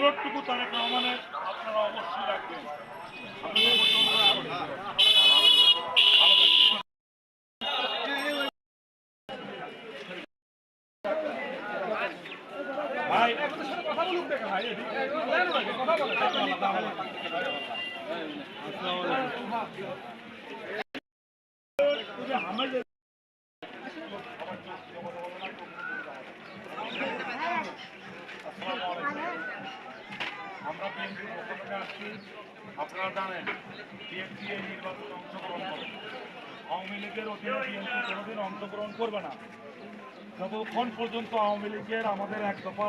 অনুরোধটুকু তারেক রহমানের আপনারা অবশ্যই রাখবেন। ভাই ভাই আমাদের আমরা আপনারা জানেন নির্বাচনে অংশগ্রহণ আওয়ামী লীগের অধীনে অংশগ্রহণ করবে না। যতক্ষণ পর্যন্ত আওয়ামী লীগের আমাদের এক দফা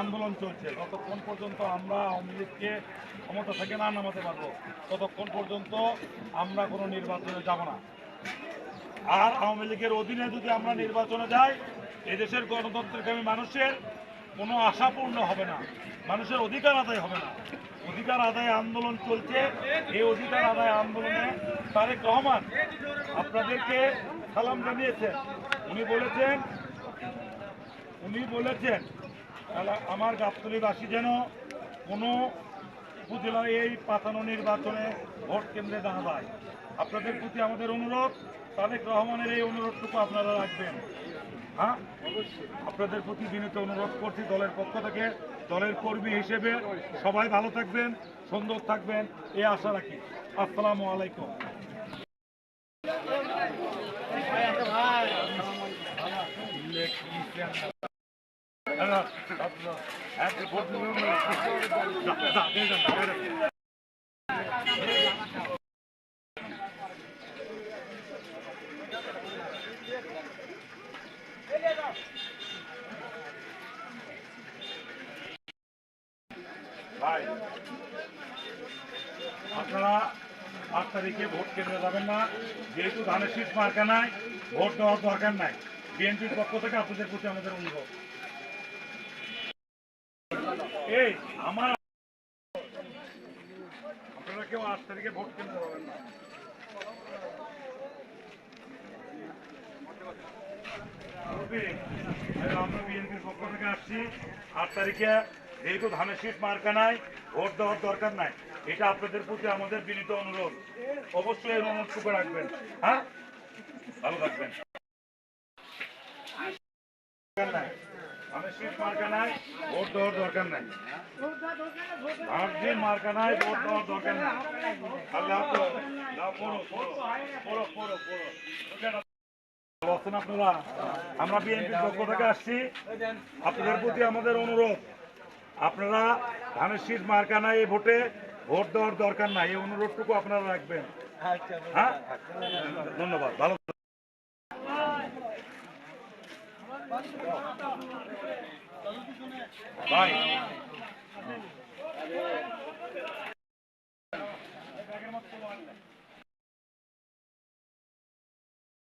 আন্দোলন চলছে ততক্ষণ পর্যন্ত আমরা আওয়ামী লীগকে ক্ষমতা থেকে না নামাতে পারব, ততক্ষণ পর্যন্ত আমরা কোনো নির্বাচনে যাব না। আর আওয়ামী লীগের অধীনে যদি আমরা নির্বাচনে যাই, এদেশের গণতন্ত্রকামী মানুষের কোনো আশা পূর্ণ হবে না। মানুষের অধিকার আদায় হবে না। অধিকার আদায় আন্দোলন চলছে। এই অধিকার আদায় আন্দোলনে তারেক রহমান আপনাদেরকে সালাম জানিয়েছেন। উনি বলেছেন উনি বলেছেন আমার গাবতলীবাসী যেন কোনো উপজেলায় এই পাতানো নির্বাচনে ভোট কেন্দ্রে যায়। আপনাদের প্রতি আমাদের অনুরোধ, তারেক রহমানের এই অনুরোধটুকু আপনারা রাখবেন। হ্যাঁ? আপনাদের প্রতি বিনীত অনুরোধ করছি দলের পক্ষ থেকে। দলের কর্মী হিসেবে সবাই ভালো থাকবেন, সুন্দর থাকবেন, এ আশা রাখি। আসসালামু আলাইকুম। ভাই আপনারা আট তারিখে ভোট কেন্দ্রে যাবেন না। যেহেতু ধানের শীত মার্কা নাই, ভোট দেওয়ার দরকার নাই। বিএনপির পক্ষ থেকে আপনাদের প্রতি আমাদের অনুরোধ। এই আপনারা কেউ আট তারিখে ভোট যাবেন না। আমরা বিএনপির পক্ষ থেকে আসছি, আট তারিখে যেহেতু ধানের শীত মার্কা নাই, ভোট দেওয়ার দরকার নাই। এটা আপনাদের প্রতি আমাদের বিনীত অনুরোধ। অবশ্যই এই অনুরোধটুকু রাখবেন। হ্যাঁ? ভালো থাকবেন দরকার নাই। ভোট দেওয়ার দরকার নাই। ভোট দেওয়ার দরকার নাই। আল্লাহ আপনারা আমরা বিএনপির পক্ষ থেকে আসছি। আপনাদের প্রতি আমাদের অনুরোধ আপনারা ধানের শীত মার্কা নাই এই ভোটে ভোট দেওয়ার দরকার নাই। এই অনুরোধটুকু আপনারা রাখবেন। হ্যাঁ? ধন্যবাদ। ভালো ভাই